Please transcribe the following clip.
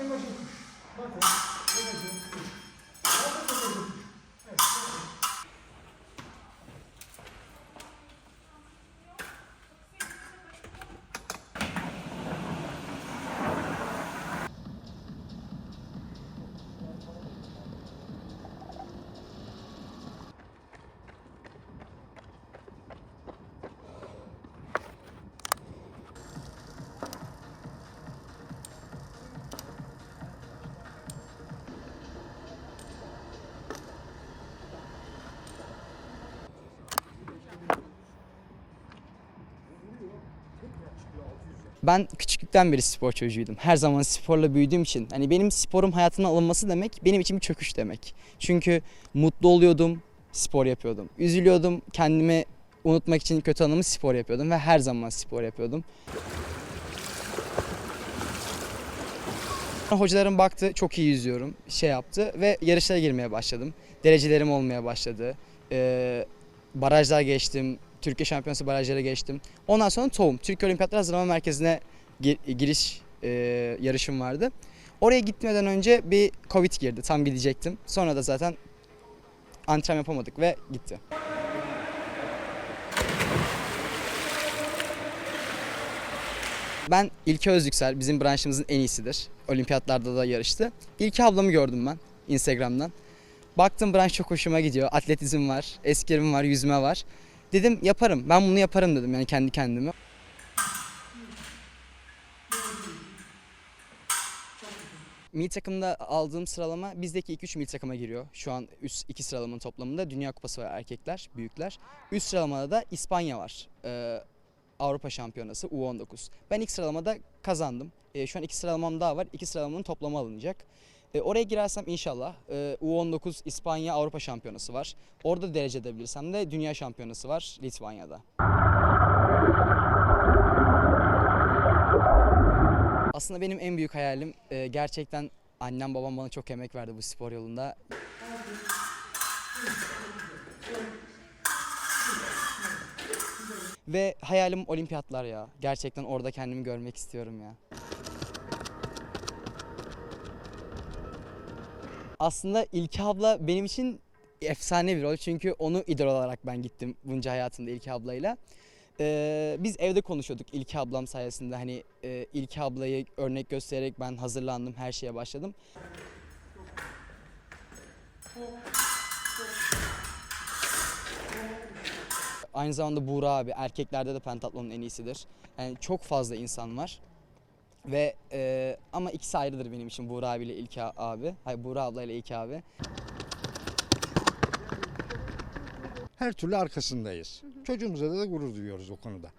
Bagajı kuş. Bakın bagajı. Ben küçüklükten beri spor çocuğuydum. Her zaman sporla büyüdüğüm için hani benim sporum hayatına alınması demek benim için bir çöküş demek. Çünkü mutlu oluyordum, spor yapıyordum. Üzülüyordum, kendimi unutmak için kötü anımı spor yapıyordum ve her zaman spor yapıyordum. Hocalarım baktı çok iyi yüzüyorum şey yaptı ve yarışlara girmeye başladım. Derecelerim olmaya başladı. Ee, barajlar geçtim. Türkiye Şampiyonası barajlara geçtim. Ondan sonra TOHM, Türkiye Olimpiyatlar Hazırlama Merkezi'ne gi- giriş e, yarışım vardı. Oraya gitmeden önce bir Covid girdi. Tam gidecektim. Sonra da zaten antrenman yapamadık ve gitti. Ben İlke Özyüksel bizim branşımızın en iyisidir. Olimpiyatlarda da yarıştı. İlke ablamı gördüm ben Instagram'dan. Baktım branş çok hoşuma gidiyor. Atletizm var, eskrim var, yüzme var. Dedim yaparım. Ben bunu yaparım dedim yani kendi kendime. Milli takımda aldığım sıralama bizdeki ilk 3 milli takıma giriyor. Şu an üst 2 sıralamanın toplamında Dünya Kupası var erkekler, büyükler. Üst sıralamada da İspanya var. Ee, Avrupa Şampiyonası U19. Ben ilk sıralamada kazandım. Ee, şu an iki sıralamam daha var. İki sıralamanın toplamı alınacak. Ee, oraya girersem inşallah e, U19 İspanya Avrupa Şampiyonası var. Orada derece edebilirsem de Dünya Şampiyonası var Litvanya'da. Aslında benim en büyük hayalim e, gerçekten annem babam bana çok emek verdi bu spor yolunda. Ve hayalim olimpiyatlar ya. Gerçekten orada kendimi görmek istiyorum ya. Aslında İlke abla benim için efsane bir rol. Çünkü onu idol olarak ben gittim bunca hayatımda İlke ablayla. Ee, biz evde konuşuyorduk İlke ablam sayesinde. Hani e, İlke ablayı örnek göstererek ben hazırlandım, her şeye başladım. Aynı zamanda Buğra abi erkeklerde de pentatlonun en iyisidir. Yani çok fazla insan var. Ve e, ama ikisi ayrıdır benim için Buğra abiyle İlke abi. Hayır Buğra ablayla İlke abi. Her türlü arkasındayız. Çocuğumuza da gurur duyuyoruz o konuda.